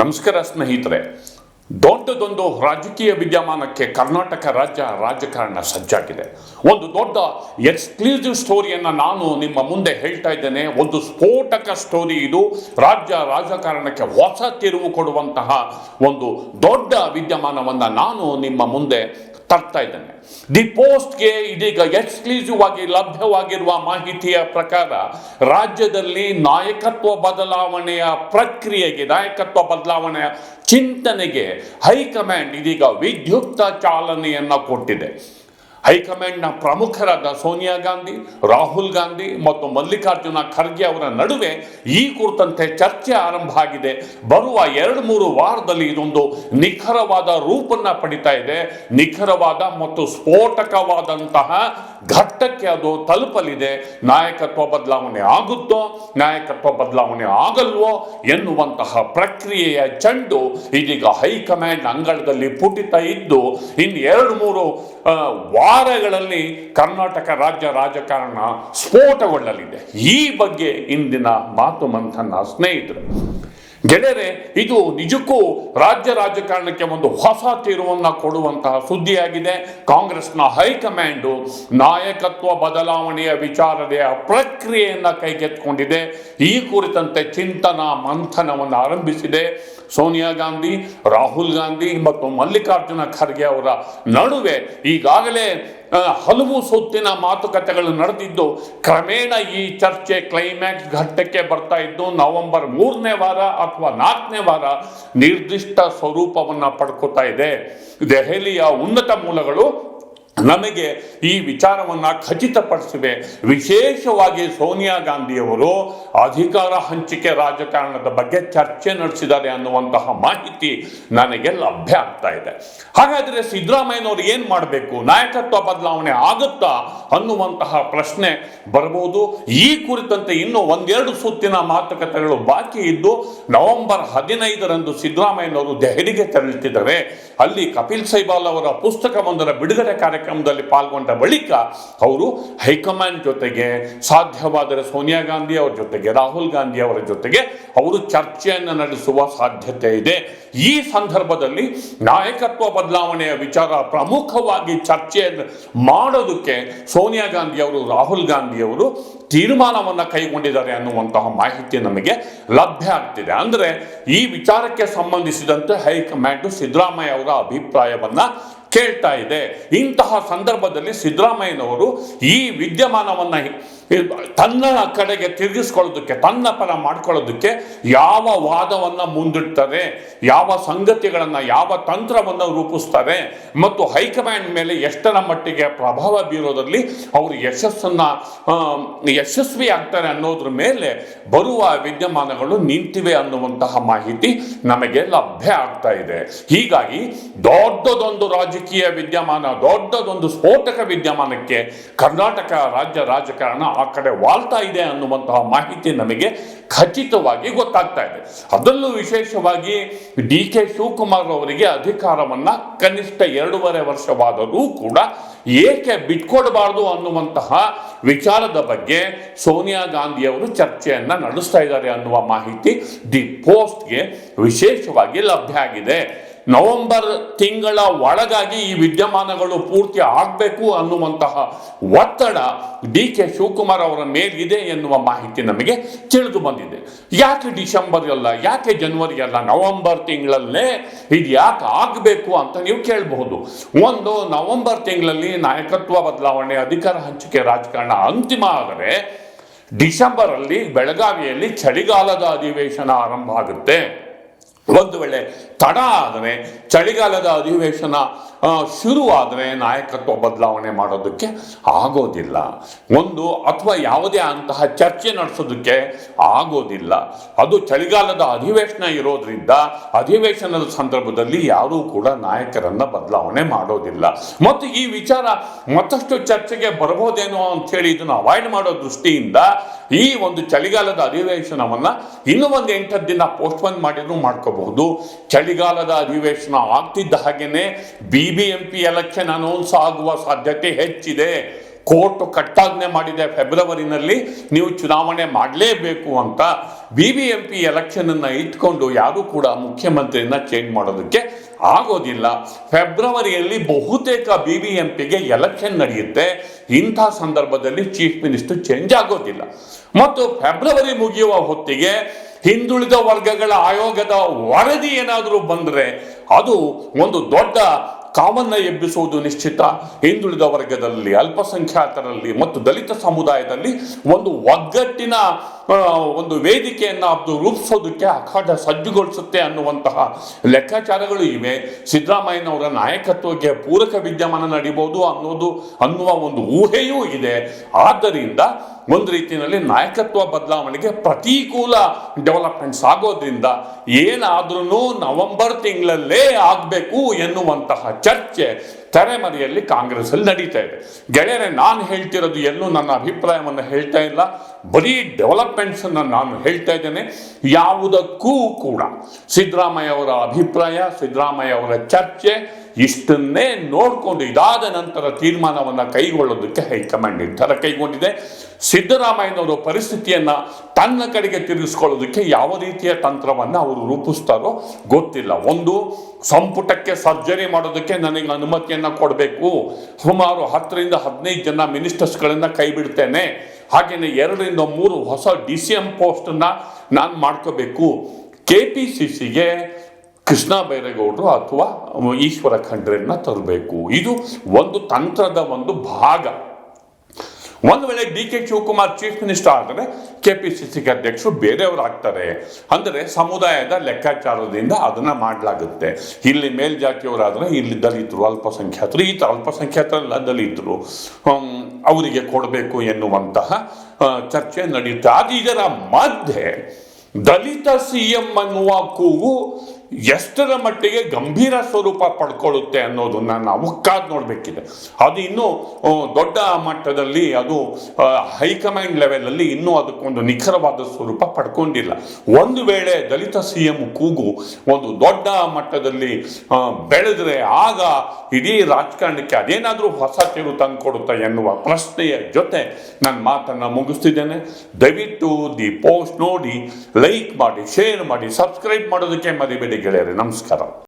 ನಮಸ್ಕಾರ ಸ್ನೇಹಿತರೆ. ದೊಡ್ಡದೊಂದು ರಾಜಕೀಯ ವಿದ್ಯಮಾನಕ್ಕೆ ಕರ್ನಾಟಕ ರಾಜ್ಯ ರಾಜಕಾರಣ ಸಜ್ಜಾಗಿದೆ. ಒಂದು ದೊಡ್ಡ ಎಕ್ಸ್ಕ್ಲೂಸಿವ್ ಸ್ಟೋರಿಯನ್ನು ನಾನು ನಿಮ್ಮ ಮುಂದೆ ಹೇಳ್ತಾ ಇದ್ದೇನೆ. ಒಂದು ಸ್ಫೋಟಕ ಸ್ಟೋರಿ ಇದು. ರಾಜ್ಯ ರಾಜಕಾರಣಕ್ಕೆ ಹೊಸ ತಿರುವು ಕೊಡುವಂತಹ ಒಂದು ದೊಡ್ಡ ವಿದ್ಯಮಾನವನ್ನು ನಾನು ನಿಮ್ಮ ಮುಂದೆ ತರ್ತಾ ಇದ್ದೇನೆ. ದಿ ಪೋಸ್ಟ್ಗೆ ಇದೀಗ ಎಕ್ಸ್ಕ್ಲೂಸಿವ್ ಆಗಿ ಲಭ್ಯವಾಗಿರುವ ಮಾಹಿತಿಯ ಪ್ರಕಾರ ರಾಜ್ಯದಲ್ಲಿ ನಾಯಕತ್ವ ಬದಲಾವಣೆಯ ಪ್ರಕ್ರಿಯೆಗೆ ನಾಯಕತ್ವ ಬದಲಾವಣೆಯ ಚಿಂತನೆಗೆ ಹೈಕಮಾಂಡ್ ಇದೀಗ ವಿದ್ಯುಕ್ತ ಚಾಲನೆಯನ್ನು ಕೊಟ್ಟಿದೆ. ಹೈಕಮಾಂಡ್ನ ಪ್ರಮುಖರಾದ ಸೋನಿಯಾ ಗಾಂಧಿ, ರಾಹುಲ್ ಗಾಂಧಿ ಮತ್ತು ಮಲ್ಲಿಕಾರ್ಜುನ ಖರ್ಗೆ ಅವರ ನಡುವೆ ಈ ಕುರಿತಂತೆ ಚರ್ಚೆ ಆರಂಭ ಆಗಿದೆ. ಬರುವ ಎರಡು ಮೂರು ವಾರದಲ್ಲಿ ಇದೊಂದು ನಿಖರವಾದ ರೂಪನ್ನ ಪಡಿತಾ ಇದೆ. ನಿಖರವಾದ ಮತ್ತು ಸ್ಫೋಟಕವಾದಂತಹ ಘಟ್ಟಕ್ಕೆ ಅದು ತಲುಪಲಿದೆ. ನಾಯಕತ್ವ ಬದಲಾವಣೆ ಆಗುತ್ತೋ, ನಾಯಕತ್ವ ಬದಲಾವಣೆ ಆಗಲ್ವೋ ಎನ್ನುವಂತಹ ಪ್ರಕ್ರಿಯೆಯ ಚೆಂಡು ಇದೀಗ ಹೈಕಮಾಂಡ್ ಅಂಗಳದಲ್ಲಿ ಪುಟಿತ ಇದ್ದು ಇನ್ನು ಎರಡು ಮೂರು ವಾರಗಳಲ್ಲಿ ಕರ್ನಾಟಕ ರಾಜ್ಯ ರಾಜಕಾರಣ ಸ್ಫೋಟಗೊಳ್ಳಲಿದೆ. ಈ ಬಗ್ಗೆ ಇಂದಿನ ಮಾತು ಮಂಥನ ಸ್ನೇಹಿತರು. ಗೆಳೆಯರೆ, ಇದು ನಿಜಕ್ಕೂ ರಾಜ್ಯ ರಾಜಕಾರಣಕ್ಕೆ ಒಂದು ಹೊಸ ತೀರುವನ್ನು ಕೊಡುವಂತಹ ಸುದ್ದಿಯಾಗಿದೆ. ಕಾಂಗ್ರೆಸ್ನ ಹೈಕಮಾಂಡು ನಾಯಕತ್ವ ಬದಲಾವಣೆಯ ವಿಚಾರದೆಯ ಪ್ರಕ್ರಿಯೆಯನ್ನು ಕೈಗೆತ್ತಿಕೊಂಡಿದೆ. ಈ ಕುರಿತಂತೆ ಚಿಂತನಾ ಮಂಥನವನ್ನು ಆರಂಭಿಸಿದೆ. ಸೋನಿಯಾ ಗಾಂಧಿ, ರಾಹುಲ್ ಗಾಂಧಿ ಮತ್ತು ಮಲ್ಲಿಕಾರ್ಜುನ ಖರ್ಗೆ ಅವರ ನಡುವೆ ಈಗಾಗಲೇ ಹಲವು ಸುತ್ತಿನ ಮಾತುಕತೆಗಳು ನಡೆದಿದ್ದು, ಕ್ರಮೇಣ ಈ ಚರ್ಚೆ ಕ್ಲೈಮ್ಯಾಕ್ಸ್ ಘಟ್ಟಕ್ಕೆ ಬರ್ತಾ ಇದ್ದು, ನವೆಂಬರ್ ಮೂರನೇ ವಾರ ಅಥವಾ ನಾಲ್ಕನೇ ವಾರ ನಿರ್ದಿಷ್ಟ ಸ್ವರೂಪವನ್ನು ಪಡ್ಕೋತಾ ಇದೆ. ದೆಹಲಿಯ ಉನ್ನತ ಮೂಲಗಳು ನಮಗೆ ಈ ವಿಚಾರವನ್ನ ಖಚಿತಪಡಿಸಿವೆ. ವಿಶೇಷವಾಗಿ ಸೋನಿಯಾ ಗಾಂಧಿಯವರು ಅಧಿಕಾರ ಹಂಚಿಕೆ ರಾಜಕಾರಣದ ಬಗ್ಗೆ ಚರ್ಚೆ ನಡೆಸಿದ್ದಾರೆ ಅನ್ನುವಂತಹ ಮಾಹಿತಿ ನನಗೆ ಲಭ್ಯ ಆಗ್ತಾ ಇದೆ. ಹಾಗಾದ್ರೆ ಸಿದ್ದರಾಮಯ್ಯನವರು ಏನ್ ಮಾಡಬೇಕು? ನಾಯಕತ್ವ ಬದಲಾವಣೆ ಆಗುತ್ತಾ ಅನ್ನುವಂತಹ ಪ್ರಶ್ನೆ ಬರಬಹುದು ಈ ಕುರಿತಂತೆ ಇನ್ನೂ ಒಂದೆರಡು ಸುತ್ತಿನ ಮಾತುಕತೆಗಳು ಬಾಕಿ ಇದ್ದು, ನವೆಂಬರ್ ಹದಿನೈದರಂದು ಸಿದ್ದರಾಮಯ್ಯನವರು ದೆಹಲಿಗೆ ತೆರಳುತ್ತಿದ್ದಾರೆ. ಅಲ್ಲಿ ಕಪಿಲ್ ಸೈಬಾಲ್ ಅವರ ಪುಸ್ತಕವೊಂದರ ಬಿಡುಗಡೆ ಕಾರ್ಯಕ್ರಮದಲ್ಲಿ ಪಾಲ್ಗೊಂಡ ಬಳಿಕ ಅವರು ಹೈಕಮಾಂಡ್ ಜೊತೆಗೆ ಸಾಧ್ಯವಾದರೆ ಸೋನಿಯಾ ಗಾಂಧಿ ಅವರ ಜೊತೆಗೆ, ರಾಹುಲ್ ಗಾಂಧಿ ಅವರ ಜೊತೆಗೆ ಅವರು ಚರ್ಚೆಯನ್ನು ನಡೆಸುವ ಸಾಧ್ಯತೆ ಇದೆ. ಈ ಸಂದರ್ಭದಲ್ಲಿ ನಾಯಕತ್ವ ಬದಲಾವಣೆಯ ವಿಚಾರ ಪ್ರಮುಖವಾಗಿ ಚರ್ಚೆಯನ್ನು ಮಾಡೋದಕ್ಕೆ ಸೋನಿಯಾ ಗಾಂಧಿ ಅವರು, ರಾಹುಲ್ ಗಾಂಧಿ ಅವರು ತೀರ್ಮಾನವನ್ನು ಕೈಗೊಂಡಿದ್ದಾರೆ ಅನ್ನುವಂತಹ ಮಾಹಿತಿ ನಮಗೆ ಲಭ್ಯ ಆಗ್ತಿದೆ. ಅಂದ್ರೆ ಈ ವಿಚಾರಕ್ಕೆ ಸಂಬಂಧಿಸಿದಂತೆ ಹೈಕಮಾಂಡ್ ಸಿದ್ದರಾಮಯ್ಯ ಅವರ ಅಭಿಪ್ರಾಯವನ್ನ ಕೇಳ್ತಾ ಇದೆ. ಇಂತಹ ಸಂದರ್ಭದಲ್ಲಿ ಸಿದ್ದರಾಮಯ್ಯನವರು ಈ ವಿದ್ಯಮಾನವನ್ನು ತನ್ನ ಕಡೆಗೆ ತಿರುಗಿಸ್ಕೊಳ್ಳೋದಕ್ಕೆ, ತನ್ನ ಪರ ಮಾಡ್ಕೊಳ್ಳೋದಕ್ಕೆ ಯಾವ ವಾದವನ್ನ ಮುಂದಿಡ್ತಾರೆ, ಯಾವ ಸಂಗತಿಗಳನ್ನು, ಯಾವ ತಂತ್ರವನ್ನು ರೂಪಿಸ್ತಾರೆ ಮತ್ತು ಹೈಕಮಾಂಡ್ ಮೇಲೆ ಎಷ್ಟರ ಮಟ್ಟಿಗೆ ಪ್ರಭಾವ ಬೀರೋದ್ರಲ್ಲಿ ಅವರು ಯಶಸ್ಸನ್ನ ಯಶಸ್ವಿ ಆಗ್ತಾರೆ ಅನ್ನೋದ್ರ ಮೇಲೆ ಬರುವ ವಿದ್ಯಮಾನಗಳು ನಿಂತಿವೆ ಅನ್ನುವಂತಹ ಮಾಹಿತಿ ನಮಗೆ ಲಭ್ಯ ಆಗ್ತಾ ಇದೆ. ಹೀಗಾಗಿ ದೊಡ್ಡದೊಂದು ರಾಜಕೀಯ ವಿದ್ಯಮಾನ, ದೊಡ್ಡದೊಂದು ಸ್ಫೋಟಕ ವಿದ್ಯಮಾನಕ್ಕೆ ಕರ್ನಾಟಕ ರಾಜ್ಯ ರಾಜಕಾರಣ ಆ ಕಡೆ ವಾಲ್ತಾ ಇದೆ ಅನ್ನುವಂತಹ ಮಾಹಿತಿ ನಮಗೆ ಖಚಿತವಾಗಿ ಗೊತ್ತಾಗ್ತಾ ಇದೆ. ಅದರಲ್ಲೂ ವಿಶೇಷವಾಗಿ ಡಿ ಕೆ ಶಿವಕುಮಾರ್ ಅವರಿಗೆ ಅಧಿಕಾರವನ್ನ ಕನಿಷ್ಠ ಎರಡೂವರೆ ವರ್ಷವಾದರೂ ಕೂಡ ಏಕೆ ಬಿಟ್ಕೊಡಬಾರದು ಅನ್ನುವಂತಹ ವಿಚಾರದ ಬಗ್ಗೆ ಸೋನಿಯಾ ಗಾಂಧಿಯವರು ಚರ್ಚೆಯನ್ನ ನಡೆಸ್ತಾ ಇದ್ದಾರೆ ಅನ್ನುವ ಮಾಹಿತಿ ದಿ ಪೋಸ್ಟ್ಗೆ ವಿಶೇಷವಾಗಿ ಲಭ್ಯ ಆಗಿದೆ. ನವೆಂಬರ್ ತಿಂಗಳ ಒಳಗಾಗಿ ಈ ವಿದ್ಯಮಾನಗಳು ಪೂರ್ತಿ ಆಗಬೇಕು ಅನ್ನುವಂತಹ ಒತ್ತಡ ಡಿ ಕೆ ಶಿವಕುಮಾರ್ ಅವರ ಮೇಲಿದೆ ಎನ್ನುವ ಮಾಹಿತಿ ನಮಗೆ ತಿಳಿದು ಬಂದಿದೆ. ಯಾಕೆ ಡಿಸೆಂಬರ್ ಅಲ್ಲ, ಯಾಕೆ ಜನವರಿ ಅಲ್ಲ, ನವೆಂಬರ್ ತಿಂಗಳಲ್ಲೇ ಇದು ಯಾಕೆ ಆಗಬೇಕು ಅಂತ ನೀವು ಕೇಳಬಹುದು. ಒಂದು, ನವೆಂಬರ್ ತಿಂಗಳಲ್ಲಿ ನಾಯಕತ್ವ ಬದಲಾವಣೆ, ಅಧಿಕಾರ ಹಂಚಿಕೆ ರಾಜಕಾರಣ ಅಂತಿಮ ಆದರೆ ಡಿಸೆಂಬರ್ ಅಲ್ಲಿ ಬೆಳಗಾವಿಯಲ್ಲಿ ಚಳಿಗಾಲದ ಅಧಿವೇಶನ ಆರಂಭ ಆಗುತ್ತೆ. ಒಂದು ವೇಳೆ ತಡ ಆದರೆ ಚಳಿಗಾಲದ ಅಧಿವೇಶನ ಶುರುವಾದರೆ ನಾಯಕತ್ವ ಬದಲಾವಣೆ ಮಾಡೋದಕ್ಕೆ ಆಗೋದಿಲ್ಲ. ಒಂದು ಅಥವಾ ಯಾವುದೇ ಅಂತಹ ಚರ್ಚೆ ನಡೆಸೋದಕ್ಕೆ ಆಗೋದಿಲ್ಲ. ಅದು ಚಳಿಗಾಲದ ಅಧಿವೇಶನ ಇರೋದ್ರಿಂದ ಅಧಿವೇಶನದ ಸಂದರ್ಭದಲ್ಲಿ ಯಾರೂ ಕೂಡ ನಾಯಕರನ್ನು ಬದಲಾವಣೆ ಮಾಡೋದಿಲ್ಲ. ಮತ್ತು ಈ ವಿಚಾರ ಮತ್ತಷ್ಟು ಚರ್ಚೆಗೆ ಬರಬಹುದೇನೋ ಅಂತ ಹೇಳಿ ಇದನ್ನು ಅವಾಯ್ಡ್ ಮಾಡೋ ದೃಷ್ಟಿಯಿಂದ ಈ ಒಂದು ಚಳಿಗಾಲದ ಅಧಿವೇಶನವನ್ನು ಇನ್ನೂ ಒಂದು ಎಂಟತ್ತು ದಿನ ಪೋಸ್ಟ್ಪೋನ್ ಮಾಡಿದ್ರು ಮಾಡ್ಕೋಬಹುದು ಚಳಿಗಾಲದ ಅಧಿವೇಶನ ಆಗ್ತಿದ್ದ ಹಾಗೇನೆ B B M P election announce ಆಗುವ ಸಾಧ್ಯತೆ ಹೆಚ್ಚಿದೆ. ಕೋರ್ಟ್ ಕಟ್ಟಾಜ್ಞೆ ಮಾಡಿದೆ ಫೆಬ್ರವರಿನಲ್ಲಿ, ನೀವು ಚುನಾವಣೆ ಮಾಡಲೇಬೇಕು ಅಂತ ಬಿ ಬಿ ಎಂ ಪಿ ಎಲೆಕ್ಷನನ್ನು ಇಟ್ಕೊಂಡು ಯಾರೂ ಕೂಡ ಮುಖ್ಯಮಂತ್ರಿಯನ್ನ ಚೇಂಜ್ ಮಾಡೋದಕ್ಕೆ ಆಗೋದಿಲ್ಲ. ಫೆಬ್ರವರಿಯಲ್ಲಿ ಬಹುತೇಕ ಬಿ ಬಿ ಎಂ ಪಿಗೆ ಎಲೆಕ್ಷನ್ ನಡೆಯುತ್ತೆ. ಇಂಥ ಸಂದರ್ಭದಲ್ಲಿ ಚೀಫ್ ಮಿನಿಸ್ಟರ್ ಚೇಂಜ್ ಆಗೋದಿಲ್ಲ. ಮತ್ತು ಫೆಬ್ರವರಿ ಮುಗಿಯುವ ಹೊತ್ತಿಗೆ ಹಿಂದುಳಿದ ವರ್ಗಗಳ ಆಯೋಗದ ವರದಿ ಏನಾದರೂ ಬಂದರೆ ಅದು ಒಂದು ದೊಡ್ಡ ಕಾಮನ್ನ ಎಬ್ಬಿಸುವುದು ನಿಶ್ಚಿತ. ಹಿಂದುಳಿದ ವರ್ಗದಲ್ಲಿ ಅಲ್ಪಸಂಖ್ಯಾತರಲ್ಲಿ ಮತ್ತು ದಲಿತ ಸಮುದಾಯದಲ್ಲಿ ಒಂದು ಒಗ್ಗಟ್ಟಿನ ಒಂದು ವೇದಿಕೆಯನ್ನು ಅದು ರೂಪಿಸೋದಕ್ಕೆ ಅಖಾಡ ಸಜ್ಜುಗೊಳಿಸುತ್ತೆ ಅನ್ನುವಂತಹ ಲೆಕ್ಕಾಚಾರಗಳು ಇವೆ. ಸಿದ್ದರಾಮಯ್ಯನವರ ನಾಯಕತ್ವಕ್ಕೆ ಪೂರಕ ವಿದ್ಯಮಾನ ನಡೀಬಹುದು ಅನ್ನೋದು ಅನ್ನುವ ಒಂದು ಊಹೆಯೂ ಇದೆ. ಆದ್ದರಿಂದ ಒಂದು ರೀತಿಯಲ್ಲಿ ನಾಯಕತ್ವ ಬದಲಾವಣೆಗೆ ಪ್ರತಿಕೂಲ ಡೆವಲಪ್ಮೆಂಟ್ಸ್ ಆಗೋದ್ರಿಂದ ಏನಾದ್ರೂ ನವೆಂಬರ್ ತಿಂಗಳಲ್ಲೇ ಆಗಬೇಕು ಎನ್ನುವಂತಹ ಚರ್ಚೆ ತೆರೆಮರೆಯಲ್ಲಿ ಕಾಂಗ್ರೆಸ್ ಅಲ್ಲಿ ನಡೀತಾ ಇದೆ. ಗೆಳೆಯರೆ, ನಾನು ಹೇಳ್ತಿರೋದು ಎಲ್ಲೂ ನನ್ನ ಅಭಿಪ್ರಾಯವನ್ನು ಹೇಳ್ತಾ ಇಲ್ಲ. ಬರೀ ಡೆವಲಪ್ಮೆಂಟ್ಸ್ ಅನ್ನ ನಾನು ಹೇಳ್ತಾ ಇದ್ದೇನೆ. ಯಾವುದಕ್ಕೂ ಕೂಡ ಸಿದ್ದರಾಮಯ್ಯ ಅವರ ಅಭಿಪ್ರಾಯ, ಸಿದ್ದರಾಮಯ್ಯ ಅವರ ಚರ್ಚೆ ಇಷ್ಟನ್ನೇ ನೋಡಿಕೊಂಡು ಇದಾದ ನಂತರ ತೀರ್ಮಾನವನ್ನು ಕೈಗೊಳ್ಳೋದಕ್ಕೆ ಹೈಕಮಾಂಡ್ ನಿರ್ಧಾರ ಕೈಗೊಂಡಿದೆ. ಸಿದ್ದರಾಮಯ್ಯನವರು ಪರಿಸ್ಥಿತಿಯನ್ನ ತನ್ನ ಕಡೆಗೆ ತಿರುಗಿಸ್ಕೊಳ್ಳೋದಕ್ಕೆ ಯಾವ ರೀತಿಯ ತಂತ್ರವನ್ನು ಅವರು ರೂಪಿಸ್ತಾರೋ ಗೊತ್ತಿಲ್ಲ. ಒಂದು, ಸಂಪುಟಕ್ಕೆ ಸರ್ಜರಿ ಮಾಡೋದಕ್ಕೆ ನನಗೆ ಅನುಮತಿಯನ್ನು ಕೊಡಬೇಕು. ಸುಮಾರು ಹತ್ತರಿಂದ ಹದಿನೈದು ಜನ ಮಿನಿಸ್ಟರ್ಸ್ಗಳನ್ನು ಕೈ ಬಿಡ್ತೇನೆ. ಹಾಗೆಯೇ ಎರಡರಿಂದ ಮೂರು ಹೊಸ ಡಿ ಸಿ ಎಂ ಪೋಸ್ಟನ್ನು ನಾನು ಮಾಡ್ಕೋಬೇಕು. ಕೆ ಪಿ ಸಿ ಸಿಗೆ ಕೃಷ್ಣ ಬೈರೇಗೌಡರು ಅಥವಾ ಈಶ್ವರ ಖಂಡ್ರೆಯನ್ನು ತರಬೇಕು. ಇದು ಒಂದು ತಂತ್ರದ ಒಂದು ಭಾಗ. ಒಂದು ವೇಳೆ D K Shivakumar chief minister ಆದರೆ ಕೆ ಪಿ ಸಿ ಸಿಗೆ ಅಧ್ಯಕ್ಷರು ಬೇರೆಯವರು ಆಗ್ತಾರೆ ಅಂದರೆ ಸಮುದಾಯದ ಲೆಕ್ಕಾಚಾರದಿಂದ ಅದನ್ನ ಮಾಡಲಾಗುತ್ತೆ. ಇಲ್ಲಿ ಮೇಲ್ಜಾತಿಯವರಾದರೆ ಇಲ್ಲಿ ದಲಿತರು, ಅಲ್ಪಸಂಖ್ಯಾತರು, ಈ ಥರ ಅಲ್ಪಸಂಖ್ಯಾತರಲ್ಲ ದಲಿತರು. ಅವರಿಗೆ ಕೊಡಬೇಕು ಎನ್ನುವಂತಹ ಚರ್ಚೆ ನಡೆಯುತ್ತೆ ಅದು ಇದರ ಮಧ್ಯೆ ದಲಿತ ಸಿ ಎಂ ಅನ್ನುವ ಕೂಗು ಎಷ್ಟರ ಮಟ್ಟಿಗೆ ಗಂಭೀರ ಸ್ವರೂಪ ಪಡ್ಕೊಳ್ಳುತ್ತೆ ಅನ್ನೋದನ್ನ ನಾವು ಕಾದ್ ನೋಡಬೇಕಿದೆ. ಅದು ಇನ್ನೂ ದೊಡ್ಡ ಮಟ್ಟದಲ್ಲಿ ಅದು ಹೈಕಮಾಂಡ್ ಲೆವೆಲಲ್ಲಿ ಇನ್ನೂ ಅದಕ್ಕೊಂದು ನಿಖರವಾದ ಸ್ವರೂಪ ಪಡ್ಕೊಂಡಿಲ್ಲ. ಒಂದು ವೇಳೆ ದಲಿತ ಸಿ ಎಂ ಕೂಗು ಒಂದು ದೊಡ್ಡ ಮಟ್ಟದಲ್ಲಿ ಬೆಳೆದ್ರೆ ಆಗ ಇಡೀ ರಾಜಕಾರಣಕ್ಕೆ ಅದೇನಾದರೂ ಹೊಸ ತಿರು ತಂದುಕೊಡುತ್ತಾ ಎನ್ನುವ ಪ್ರಶ್ನೆಯ ಜೊತೆ ನನ್ನ ಮಾತನ್ನು ಮುಗಿಸ್ತಿದ್ದೇನೆ. ದಯವಿಟ್ಟು ದಿ ಪೋಸ್ಟ್ ನೋಡಿ, ಲೈಕ್ ಮಾಡಿ, ಶೇರ್ ಮಾಡಿ, ಸಬ್ಸ್ಕ್ರೈಬ್ ಮಾಡೋದಕ್ಕೆ ಮರಿಬೇಡಿ. ಗೆಳೆಯರೆ ನಮಸ್ಕಾರ.